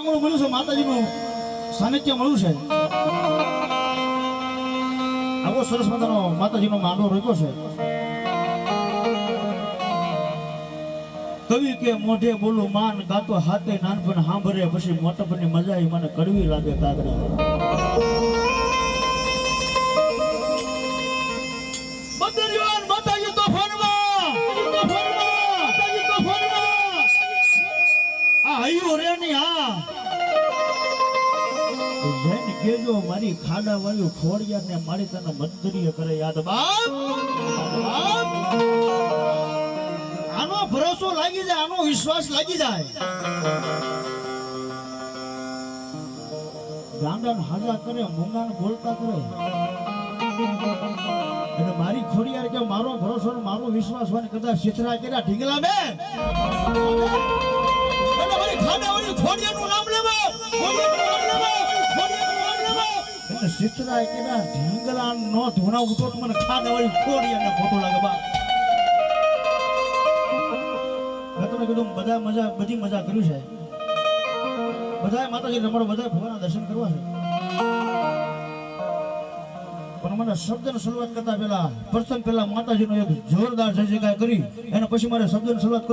આંગણું મળ્યું છે માતાજીનું? સાનિધ્ય મળ્યું છે? આવો સરસ મજાનો માતાજીનો માંડો રોક્યો છે. કવિ કે મોઢે બોલું, માન ગાતો હાથે નાનપણ સાંભળે, પછી મોટાપણની મજા મને કડવી લાગે કાગડા જઈને કેજો મારી ખાડા વાળ્યું ખોડિયા ને મારી તને મંદરીય કરે, યાદ બાપ. આનો ભરોસો લાગી જાય, આનો વિશ્વાસ લાગી જાય. ગાંડાન હાજા કરે મુંગાન બોલતા કરે. અને મારી ખોડિયાર કે મારો ભરોસો મારો વિશ્વાસ હોય કદાચ શીતરા કર્યા, ઢીંગલા બે અને મારી અને શીતરા કર્યા ઢીંગલા નો ધોણા ઉઠો તો મને ખાડાવાળી ખોડિયારને ખોટું લાગે, બા. મેં કીધું બધા મજા, બધી મજા કર્યું છે. બધાએ માતાજી રમણ બધા ભગવાનના દર્શન કરવા છે. પણ મને શબ્દની શરૂઆત કરતા પહેલા, પ્રથમ પહેલા માતાજીનો એક જોરદાર જય જયકાર કરી, એના પછી મારે શબ્દની શરૂઆત